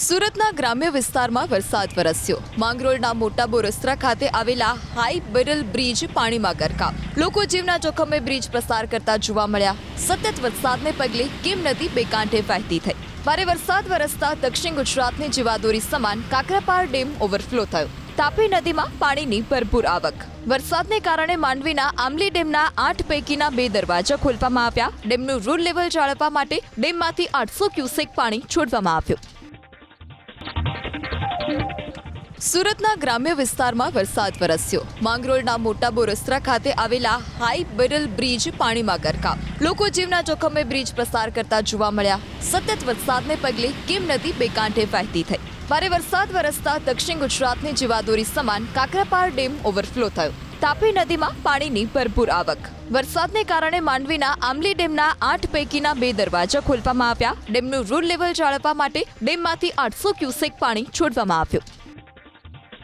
સુરતના ગ્રામ્ય વિસ્તારમાં વરસાદ વરસ્યો. માંગરોળના મોટા બોરસ્ત્રા ખાતે આવેલા હાઈ બિરલ બ્રિજ પાણીમાં ગરકાવ. લોકો જીવના જોખમે બ્રિજ પ્રસાર કરતા જોવા મળ્યા. સતત વરસાદને પગલે કેમ નદી બે કાંઠે વહેતી થઈ. ભારે વરસાદ વરસતા દક્ષિણ ગુજરાતની જીવાદોરી સમાન કાકરાપાર ડેમ ઓવરફ્લો થયો. તાપી નદીમાં પાણીની ભરપૂર આવક. વરસાદને કારણે માંડવીના આમલી ડેમના આઠ પૈકીના બે દરવાજા ખોલવામાં આવ્યા. ડેમનું રૂલ લેવલ જાળવવા માટે ડેમમાંથી આઠસો ક્યુસેક પાણી છોડવામાં આવ્યું. સુરતના ગ્રામ્ય વિસ્તારમાં વરસાદ વરસ્યો. માંગરોળના મોટા બોરસ્ત્રા ખાતે આવેલા હાઈ બેરલ બ્રિજ પાણીમાં ગરકાવ. લોકો જીવના જોખમે બ્રિજ પ્રસાર કરતા જોવા મળ્યા. સતત વરસાદને પગલે કેમ નદી બે કાંઠે વહેતી થઈ. ભારે વરસાદ વરસતા દક્ષિણ ગુજરાતની જીવાદોરી સમાન કાકરાપાર ડેમ ઓવરફ્લો થયો. તાપી નદીમાં પાણીની ભરપૂર આવક. વરસાદને કારણે માંડવીના આમલી ડેમના આઠ પૈકીના બે દરવાજા ખોલવામાં આવ્યા. ડેમનું રૂલ લેવલ જાળવવા માટે ડેમમાંથી આઠસો ક્યુસેક પાણી છોડવામાં આવ્યું.